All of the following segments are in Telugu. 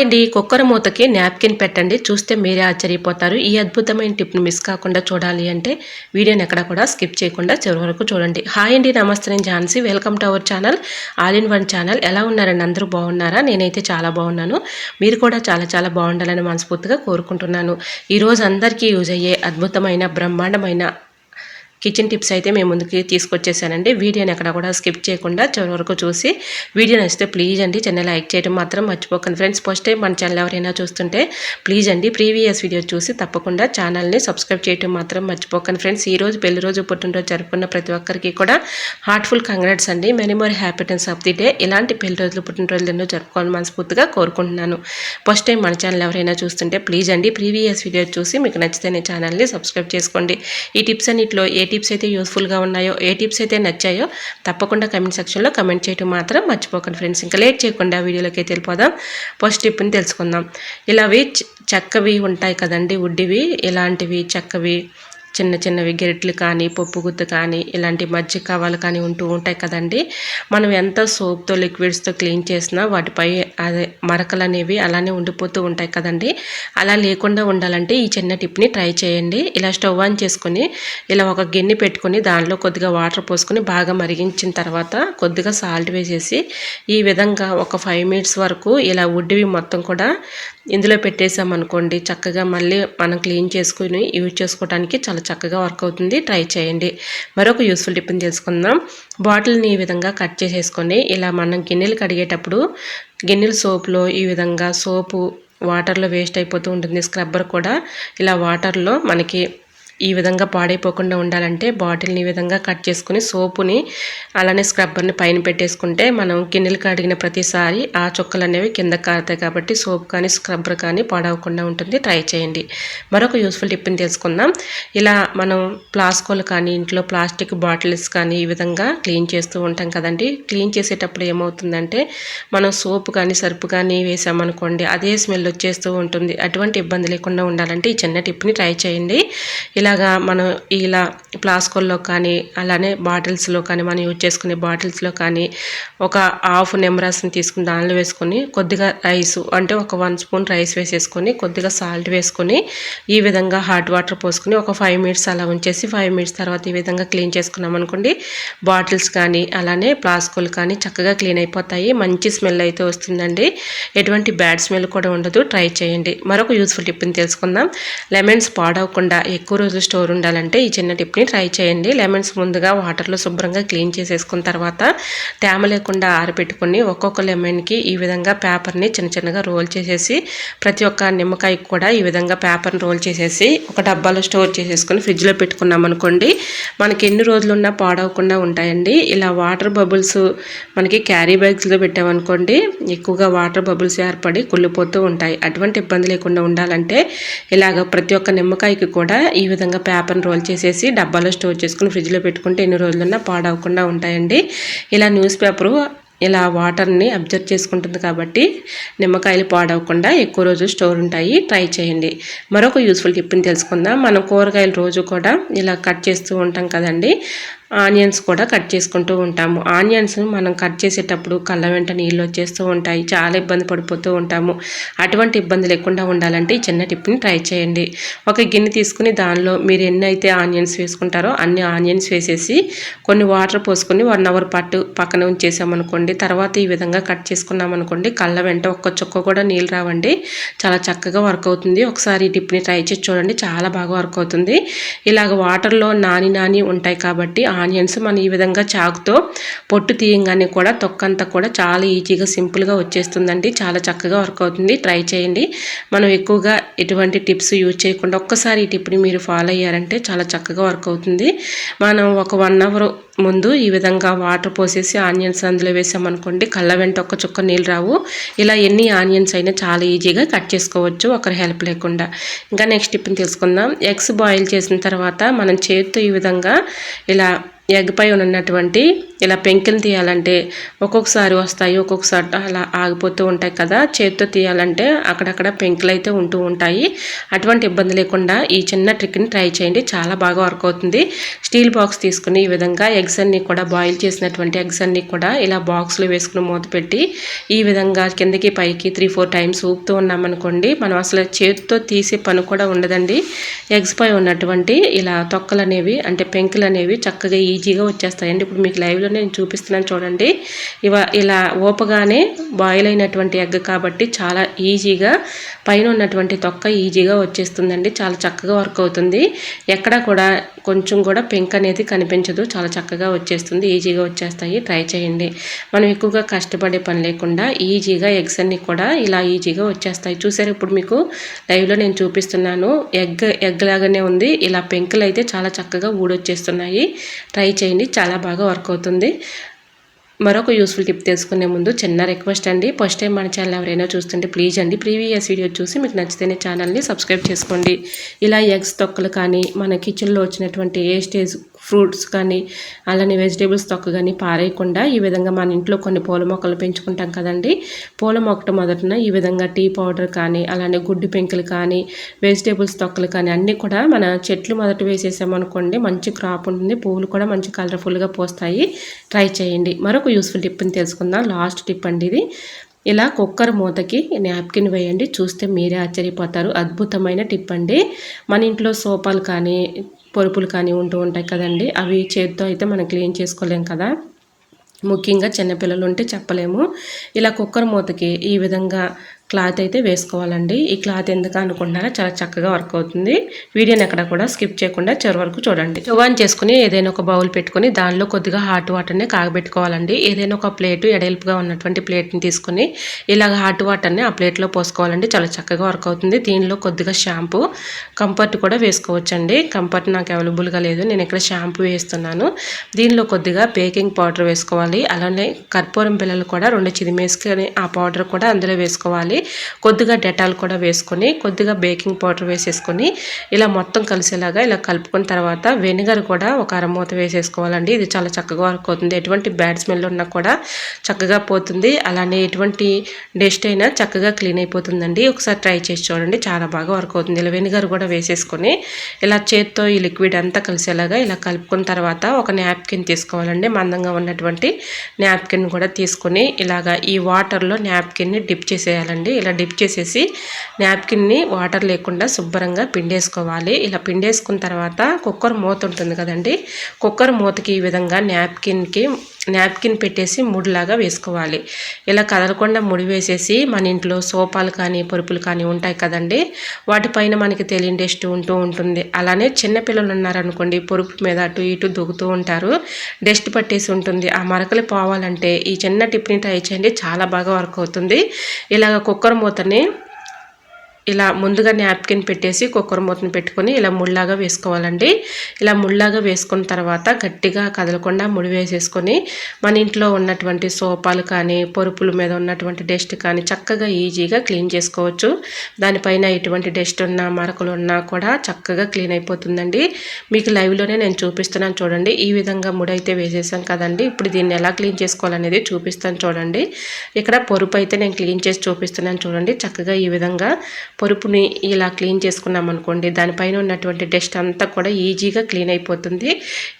హాయ్ అండి కుక్కర మూతకి నాప్కిన్ పెట్టండి చూస్తే మీరే ఆశ్చర్యపోతారు. ఈ అద్భుతమైన టిప్ని మిస్ కాకుండా చూడాలి అంటే వీడియోని ఎక్కడ కూడా స్కిప్ చేయకుండా చివరి వరకు చూడండి. హాయ్ అండి నమస్తే నేను Jhansi. Welcome to our channel all in one channel. ఎలా ఉన్నారండి? అందరూ బాగున్నారా? నేనైతే చాలా బాగున్నాను. మీరు కూడా చాలా చాలా బాగుండాలని మనస్ఫూర్తిగా కోరుకుంటున్నాను. ఈరోజు అందరికీ యూజ్ అయ్యే అద్భుతమైన బ్రహ్మాండమైన కిచెన్ టిప్స్ అయితే మేము ముందుకి తీసుకొచ్చేసానండి. వీడియోని ఎక్కడ కూడా స్కిప్ చేయకుండా చివరి వరకు చూసి వీడియో నచ్చితే ప్లీజ్ అండి ఛానల్ లైక్ చేయడం మాత్రం మర్చిపోకండి. ఫ్రెండ్స్ ఫస్ట్ టైం మన ఛానల్ ఎవరైనా చూస్తుంటే ప్లీజ్ అండి ప్రీవియస్ వీడియో చూసి తప్పకుండా ఛానల్ని సబ్స్క్రైబ్ చేయడం మాత్రం మర్చిపోకండి. ఫ్రెండ్స్ ఈ రోజు పెళ్ళి రోజు పుట్టినరోజు జరుపుకున్న ప్రతి ఒక్కరికి కూడా హార్ట్ఫుల్ కంగ్రాట్స్ అండి. Many more happiness of the day ఇలాంటి పెళ్ళి రోజులు పుట్టినరోజులు ఎన్నో జరుపుకోవాలని మనస్ఫూర్తిగా కోరుకుంటున్నాను. ఫస్ట్ టైం మన ఛానల్ ఎవరైనా చూస్తుంటే ప్లీజ్ అండి ప్రీవియస్ వీడియో చూసి మీకు నచ్చితే ఛానల్ని సబ్స్క్రైబ్ చేసుకోండి. ఈ టిప్స్ అన్నింటిలో ఏ టిప్స్ అయితే యూస్ఫుల్గా ఉన్నాయో ఏ టిప్స్ అయితే నచ్చాయో తప్పకుండా కమెంట్ సెక్షన్లో కమెంట్ చేయడం మాత్రం మర్చిపోకండి ఫ్రెండ్స్. ఇంకా లేట్ చేయకుండా వీడియోలోకి అయితే వెళ్ళిపోదాం. ఫస్ట్ టిప్ని తెలుసుకుందాం. ఇలావి చక్కవి ఉంటాయి కదండి ఉడ్డివి. ఇలాంటివి చక్కవి చిన్న చిన్నవి గెరిట్లు కానీ పప్పు గుత్తు కానీ ఇలాంటి మజ్జిగ కవాలు కానీ ఉంటూ ఉంటాయి కదండి. మనం ఎంత సోప్తో లిక్విడ్స్తో క్లీన్ చేసినా వాటిపై అదే మరకలు అనేవి అలానే ఉండిపోతూ ఉంటాయి కదండి. అలా లేకుండా ఉండాలంటే ఈ చిన్న టిప్ని ట్రై చేయండి. ఇలా స్టవ్ ఆన్ చేసుకొని ఇలా ఒక గిన్నె పెట్టుకొని దానిలో కొద్దిగా వాటర్ పోసుకొని బాగా మరిగించిన తర్వాత కొద్దిగా సాల్ట్ వేసేసి ఈ విధంగా ఒక ఫైవ్ మినిట్స్ వరకు ఇలా ఉడ్డివి మొత్తం కూడా ఇందులో పెట్టేసామనుకోండి చక్కగా మళ్ళీ మనం క్లీన్ చేసుకుని యూజ్ చేసుకోవడానికి చాలా చక్కగా వర్క్ అవుతుంది. ట్రై చేయండి. మరొక యూస్ఫుల్ టిప్ని తెలుసుకుందాం. బాటిల్ని ఈ విధంగా కట్ చేసేసుకొని ఇలా మనం గిన్నెలు కడిగేటప్పుడు గిన్నెలు సోప్లో ఈ విధంగా సోపు వాటర్లో వేస్ట్ అయిపోతూ ఉంటుంది. స్క్రబ్బర్ కూడా ఇలా వాటర్లో మనకి ఈ విధంగా పాడైపోకుండా ఉండాలంటే బాటిల్ని ఈ విధంగా కట్ చేసుకుని సోపుని అలానే స్క్రబ్బర్ని పైన పెట్టేసుకుంటే మనం గిన్నెలు కడిగిన ప్రతిసారి ఆ చుక్కలు అనేవి కింద కారుతాయి కాబట్టి సోప్ కానీ స్క్రబ్బర్ కానీ పాడవకుండా ఉంటుంది. ట్రై చేయండి. మరొక యూస్ఫుల్ టిప్ని తెలుసుకుందాం. ఇలా మనం ప్లాస్కోలు కానీ ఇంట్లో ప్లాస్టిక్ బాటిల్స్ కానీ ఈ విధంగా క్లీన్ చేస్తూ ఉంటాం కదండి. క్లీన్ చేసేటప్పుడు ఏమవుతుందంటే మనం సోప్ కానీ సర్పు కానీ వేసామనుకోండి అదే స్మెల్ వచ్చేస్తూ ఉంటుంది. అటువంటి ఇబ్బంది లేకుండా ఉండాలంటే ఈ చిన్న టిప్ని ట్రై చేయండి. ఇలా ఇలాగా మనం ఇలా ప్లాస్కోల్లో కానీ అలానే బాటిల్స్లో కానీ మనం యూజ్ చేసుకునే బాటిల్స్లో కానీ ఒక హాఫ్ నెమరాస్ని తీసుకుని దానిలో వేసుకొని కొద్దిగా రైస్ అంటే ఒక వన్ స్పూన్ రైస్ వేసేసుకొని కొద్దిగా సాల్ట్ వేసుకొని ఈ విధంగా హాట్ వాటర్ పోసుకొని ఒక ఫైవ్ మినిట్స్ అలా ఉంచేసి ఫైవ్ మినిట్స్ తర్వాత ఈ విధంగా క్లీన్ చేసుకున్నాం అనుకోండి బాటిల్స్ కానీ అలానే ప్లాస్కోలు కానీ చక్కగా క్లీన్ అయిపోతాయి. మంచి స్మెల్ అయితే వస్తుందండి. ఎటువంటి బ్యాడ్ స్మెల్ కూడా ఉండదు. ట్రై చేయండి. మరొక యూస్ఫుల్ టిప్ని తెలుసుకుందాం. లెమన్స్ పాడవకుండా ఎక్కువ రోజులు స్టోర్ ఉండాలంటే ఈ చిన్న టిప్ని ట్రై చేయండి. లెమన్స్ ముందుగా వాటర్లో శుభ్రంగా క్లీన్ చేసేసుకున్న తర్వాత తేమ లేకుండా ఆరబెట్టుకొని ఒక్కొక్క లెమన్కి ఈ విధంగా పేపర్ని చిన్న చిన్నగా రోల్ చేసేసి ప్రతి ఒక్క నిమ్మకాయకి కూడా ఈ విధంగా పేపర్ని రోల్ చేసేసి ఒక డబ్బాలో స్టోర్ చేసేసుకొని ఫ్రిడ్జ్లో పెట్టుకున్నాం అనుకోండి మనకి ఎన్ని రోజులున్నా పాడవకుండా ఉంటాయండి. ఇలా వాటర్ బబుల్స్ మనకి క్యారీ బ్యాగ్స్లో పెట్టామనుకోండి ఎక్కువగా వాటర్ బబుల్స్ ఏర్పడి కుళ్ళిపోతూ ఉంటాయి. అటువంటి ఇబ్బంది లేకుండా ఉండాలంటే ఇలాగ ప్రతి ఒక్క నిమ్మకాయకి కూడా ఈ విధంగా విధంగా పేపర్ని రోల్ చేసేసి డబ్బాలో స్టోర్ చేసుకుని ఫ్రిడ్జ్లో పెట్టుకుంటే ఎన్ని రోజులున్నా పాడవకుండా ఉంటాయండి. ఇలా న్యూస్ పేపరు ఇలా వాటర్ని అబ్జర్వ్ చేసుకుంటుంది కాబట్టి నిమ్మకాయలు పాడవకుండా ఎక్కువ రోజు స్టోర్ ఉంటాయి. ట్రై చేయండి. మరొక యూస్ఫుల్ టిప్ని తెలుసుకుందాం. మనం కూరగాయలు రోజు కూడా ఇలా కట్ చేస్తూ ఉంటాం కదండి. ఆనియన్స్ కూడా కట్ చేసుకుంటూ ఉంటాము. ఆనియన్స్ మనం కట్ చేసేటప్పుడు కళ్ళ వెంట నీళ్ళు వచ్చేస్తూ ఉంటాయి. చాలా ఇబ్బంది పడిపోతూ ఉంటాము. అటువంటి ఇబ్బంది లేకుండా ఉండాలంటే ఈ చిన్న టిప్ని ట్రై చేయండి. ఒక గిన్నె తీసుకుని దానిలో మీరు ఎన్ని అయితే ఆనియన్స్ వేసుకుంటారో అన్ని ఆనియన్స్ వేసేసి కొన్ని వాటర్ పోసుకొని వన్ అవర్ పాటు పక్కన ఉంచేసామనుకోండి తర్వాత ఈ విధంగా కట్ చేసుకున్నామనుకోండి కళ్ళ వెంట ఒక్క చుక్క కూడా నీళ్ళు రావండి. చాలా చక్కగా వర్క్ అవుతుంది. ఒకసారి ఈ టిప్ని ట్రై చేసి చూడండి. చాలా బాగా వర్క్ అవుతుంది. ఇలాగ వాటర్లో నాని నాని ఉంటాయి కాబట్టి ఆనియన్స్ మనం ఈ విధంగా చాకుతో పొట్టు తీయంగానే కూడా తొక్కంతా కూడా చాలా ఈజీగా సింపుల్గా వచ్చేస్తుందండి. చాలా చక్కగా వర్క్ అవుతుంది. ట్రై చేయండి. మనం ఎక్కువగా ఎటువంటి టిప్స్ యూజ్ చేయకుండా ఒక్కసారి ఈ టిప్ని మీరు ఫాలో అయ్యారంటే చాలా చక్కగా వర్క్ అవుతుంది. మనం ఒక వన్ అవర్ ముందు ఈ విధంగా వాటర్ పోసేసి ఆనియన్స్ అందులో వేసామనుకోండి కళ్ళ వెంట ఒక్క చుక్క నీళ్ళు రావు. ఇలా ఎన్ని ఆనియన్స్ అయినా చాలా ఈజీగా కట్ చేసుకోవచ్చు. ఒకరి హెల్ప్ లేకుండా. ఇంకా నెక్స్ట్ టిప్ని తెలుసుకుందాం. ఎగ్స్ బాయిల్ చేసిన తర్వాత మనం చేతితో ఈ విధంగా ఇలా ఎగ్ పై ఉన్నటువంటి ఇలా పెంకులు తీయాలంటే ఒక్కొక్కసారి వస్తాయి ఒక్కొక్కసారి అలా ఆగిపోతూ ఉంటాయి కదా. చేతితో తీయాలంటే అక్కడక్కడ పెంకులు అయితే ఉంటూ ఉంటాయి. అటువంటి ఇబ్బంది లేకుండా ఈ చిన్న ట్రిక్ని ట్రై చేయండి. చాలా బాగా వర్క్ అవుతుంది. స్టీల్ బాక్స్ తీసుకుని ఈ విధంగా ఎగ్స్ అన్నీ కూడా బాయిల్ చేసినటువంటి ఎగ్స్ అన్నీ కూడా ఇలా బాక్స్లో వేసుకుని మూత పెట్టి ఈ విధంగా కిందకి పైకి త్రీ ఫోర్ టైమ్స్ ఊపుతూ ఉన్నామనుకోండి మనం అసలు చేతితో తీసే పని కూడా ఉండదండి. ఎగ్స్ పై ఉన్నటువంటి ఇలా తొక్కలు అనేవి అంటే పెంకులు అనేవి చక్కగా ఈ ఈజీగా వచ్చేస్తాయండి. ఇప్పుడు మీకు లైవ్లో నేను చూపిస్తున్నాను చూడండి. ఇవ ఇలా ఓపగానే బాయిల్ అయినటువంటి ఎగ్ కాబట్టి చాలా ఈజీగా పైన ఉన్నటువంటి తొక్క ఈజీగా వచ్చేస్తుందండి. చాలా చక్కగా వర్క్ అవుతుంది. ఎక్కడ కూడా కొంచెం కూడా పెంక్ అనేది కనిపించదు. చాలా చక్కగా వచ్చేస్తుంది. ఈజీగా వచ్చేస్తాయి. ట్రై చేయండి. మనం ఎక్కువగా కష్టపడే పని లేకుండా ఈజీగా ఎగ్స్ అన్ని కూడా ఇలా ఈజీగా వచ్చేస్తాయి. చూసారు? ఇప్పుడు మీకు లైవ్లో నేను చూపిస్తున్నాను. ఎగ్ ఎగ్ లాగానే ఉంది. ఇలా పెంకులు అయితే చాలా చక్కగా ఊడొచ్చేస్తున్నాయి. ట్రై చేయండి. చాలా బాగా వర్క్ అవుతుంది. మరొక యూస్ఫుల్ టిప్ తెలుసుకునే ముందు చిన్న రిక్వెస్ట్ అండి. ఫస్ట్ టైం మన ఛానల్ ఎవరైనా చూస్తుంటే ప్లీజ్ అండి. ప్రీవియస్ వీడియో చూసి మీకు నచ్చితేనే ఛానల్ని సబ్స్క్రైబ్ చేసుకోండి. ఇలా ఎగ్స్ తొక్కలు కానీ మన కిచెన్లో వచ్చినటువంటి ఏ స్టేజ్ ఫ్రూట్స్ కానీ అలానే వెజిటేబుల్స్ తొక్క కానీ పారేయకుండా ఈ విధంగా మన ఇంట్లో కొన్ని పూల మొక్కలు పెంచుకుంటాం కదండి. పూల మొక్కట మొదటన ఈ విధంగా టీ పౌడర్ కానీ అలానే గుడ్డు పెంకులు కానీ వెజిటేబుల్స్ తొక్కలు కానీ అన్నీ కూడా మన చెట్లు మొదట వేసేసామనుకోండి మంచి క్రాప్ ఉంటుంది. పువ్వులు కూడా మంచి కలర్ఫుల్గా పోస్తాయి. ట్రై చేయండి. మరొక యూస్ఫుల్ టిప్ని తెలుసుకుందాం. లాస్ట్ టిప్ అండి ఇది. ఇలా కుక్కర్ మూతకి నాప్కిన్ వేయండి. చూస్తే మీరే ఆశ్చర్యపోతారు. అద్భుతమైన టిప్ అండి. మన ఇంట్లో సోపాలు కానీ పరుపులు కానీ ఉంటూ ఉంటాయి కదండి. అవి చేతితో అయితే మనం క్లీన్ చేసుకోలేం కదా. ముఖ్యంగా చిన్నపిల్లలు ఉంటే చెప్పలేము. ఇలా కుక్కర్ మూతకి ఈ విధంగా క్లాత్ అయితే వేసుకోవాలండి. ఈ క్లాత్ ఎందుకు అనుకుంటున్నారా చాలా చక్కగా వర్క్ అవుతుంది. వీడియోని ఎక్కడ కూడా స్కిప్ చేయకుండా చివరి వరకు చూడండి. చువాన్ చేసుకుని ఏదైనా ఒక బౌల్ పెట్టుకుని దానిలో కొద్దిగా హాట్ వాటర్ని కాగబెట్టుకోవాలండి. ఏదైనా ఒక ప్లేటు ఎడల్పుగా ఉన్నటువంటి ప్లేట్ని తీసుకుని ఇలాగ హాట్ వాటర్ని ఆ ప్లేట్లో పోసుకోవాలండి. చాలా చక్కగా వర్క్ అవుతుంది. దీనిలో కొద్దిగా షాంపూ కంఫర్ట్ కూడా వేసుకోవచ్చండి. కంఫర్ట్ నాకు అవైలబుల్గా లేదు. నేను ఇక్కడ షాంపూ వేస్తున్నాను. దీనిలో కొద్దిగా బేకింగ్ పౌడర్ వేసుకోవాలి. అలానే కర్పూరం పిల్లలు కూడా రెండు చిరిమేసుకొని ఆ పౌడర్ కూడా అందులో వేసుకోవాలి. కొద్దిగా డెటాల్ కూడా వేసుకొని కొద్దిగా బేకింగ్ పౌడర్ వేసేసుకొని ఇలా మొత్తం కలిసేలాగా ఇలా కలుపుకున్న తర్వాత వెనిగర్ కూడా ఒక అరమూత వేసేసుకోవాలండి. ఇది చాలా చక్కగా వర్క్ అవుతుంది. ఎటువంటి బ్యాడ్ స్మెల్ ఉన్నా కూడా చక్కగా పోతుంది. అలానే ఎటువంటి డస్ట్ అయినా చక్కగా క్లీన్ అయిపోతుందండి. ఒకసారి ట్రై చేసి చూడండి. చాలా బాగా వర్క్ అవుతుంది. ఇలా వెనిగర్ కూడా వేసేసుకొని ఇలా చేత్తో ఈ లిక్విడ్ అంతా కలిసేలాగా ఇలా కలుపుకున్న తర్వాత ఒక నాప్కిన్ తీసుకోవాలండి. మందంగా ఉన్నటువంటి నాప్కిన్ కూడా తీసుకొని ఇలాగా ఈ వాటర్లో నాప్కిన్ని డిప్ చేసేయాలండి. చేసుకోండి ఇలా డిప్ చేసేసి నాప్కిన్ని వాటర్ లేకుండా శుభ్రంగా పిండేసుకోవాలి. ఇలా పిండేసుకున్న తర్వాత కుక్కర్ మూత ఉంటుంది కదండి కుక్కర్ మూతకి ఈ విధంగా నాప్కిన్కి నాప్కిన్ పెట్టేసి ముడిలాగా వేసుకోవాలి. ఇలా కదలకుండా ముడి వేసేసి మన ఇంట్లో సోపాలు కానీ పరుపులు కానీ ఉంటాయి కదండి. వాటిపైన మనకి తెలియని డస్ట్ ఉంటూ ఉంటుంది. అలానే చిన్నపిల్లలు ఉన్నారనుకోండి పొరుపు మీద అటు ఇటు దుగుతూ ఉంటారు. డస్ట్ పట్టేసి ఉంటుంది. ఆ మరకలు పోవాలంటే ఈ చిన్న టిప్ని ట్రై చేయండి. చాలా బాగా వర్క్ అవుతుంది. ఇలాగ కుక్కర్ మూతని ఇలా ముందుగా నాప్కిన్ పెట్టేసి కుక్కర్ మూతను పెట్టుకొని ఇలా ముళ్ళలాగా వేసుకోవాలండి. ఇలా ముళ్ళలాగా వేసుకున్న తర్వాత గట్టిగా కదలకుండా ముడి వేసేసుకొని మన ఇంట్లో ఉన్నటువంటి సోపాలు కానీ పొరుపుల మీద ఉన్నటువంటి డస్ట్ కానీ చక్కగా ఈజీగా క్లీన్ చేసుకోవచ్చు. దానిపైన ఎటువంటి డస్ట్ ఉన్నా మరకలు ఉన్నా కూడా చక్కగా క్లీన్ అయిపోతుందండి. మీకు లైవ్లోనే నేను చూపిస్తున్నాను చూడండి. ఈ విధంగా ముడి అయితే వేసేసాం కదండి. ఇప్పుడు దీన్ని ఎలా క్లీన్ చేసుకోవాలనేది చూపిస్తాను చూడండి. ఇక్కడ పొరుపు అయితే నేను క్లీన్ చేసి చూపిస్తున్నాను చూడండి. చక్కగా ఈ విధంగా పరుపుని ఇలా క్లీన్ చేసుకున్నాం అనుకోండి దానిపైన ఉన్నటువంటి డస్ట్ అంతా కూడా ఈజీగా క్లీన్ అయిపోతుంది.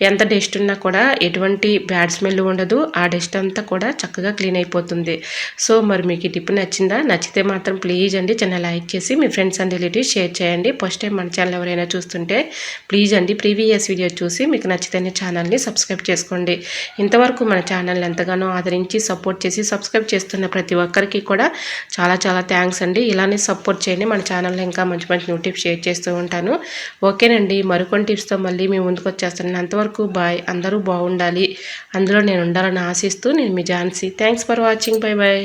ఎంత డస్ట్ ఉన్నా కూడా ఎటువంటి బ్యాడ్ స్మెల్ ఉండదు ఆ డస్ట్ అంతా కూడా చక్కగా క్లీన్ అయిపోతుంది. సో మరి మీకు ఈ టిప్ నచ్చిందా? నచ్చితే మాత్రం ప్లీజ్ అండి చిన్న లైక్ చేసి మీ ఫ్రెండ్స్ అండ్ రిలేటివ్స్ షేర్ చేయండి. ఫస్ట్ టైం మన ఛానల్ ఎవరైనా చూస్తుంటే ప్లీజ్ అండి ప్రీవియస్ వీడియో చూసి మీకు నచ్చితేనే ఛానల్ని సబ్స్క్రైబ్ చేసుకోండి. ఇంతవరకు మన ఛానల్ని ఎంతగానో ఆదరించి సపోర్ట్ చేసి సబ్స్క్రైబ్ చేస్తున్న ప్రతి ఒక్కరికి కూడా చాలా చాలా థ్యాంక్స్ అండి. ఇలానే సపోర్ట్ చేయండి. మన ఛానల్లో ఇంకా మంచి మంచి న్యూ టిప్స్ షేర్ చేస్తూ ఉంటాను. ఓకేనండి మరికొన్ని టిప్స్తో మళ్ళీ మేము ముందుకు వచ్చేస్తాను అంతవరకు బాయ్ అందరూ బాగుండాలి. అందులో నేను ఉండాలని ఆశిస్తూ నేను మీ Jhansi. Thanks for watching bye bye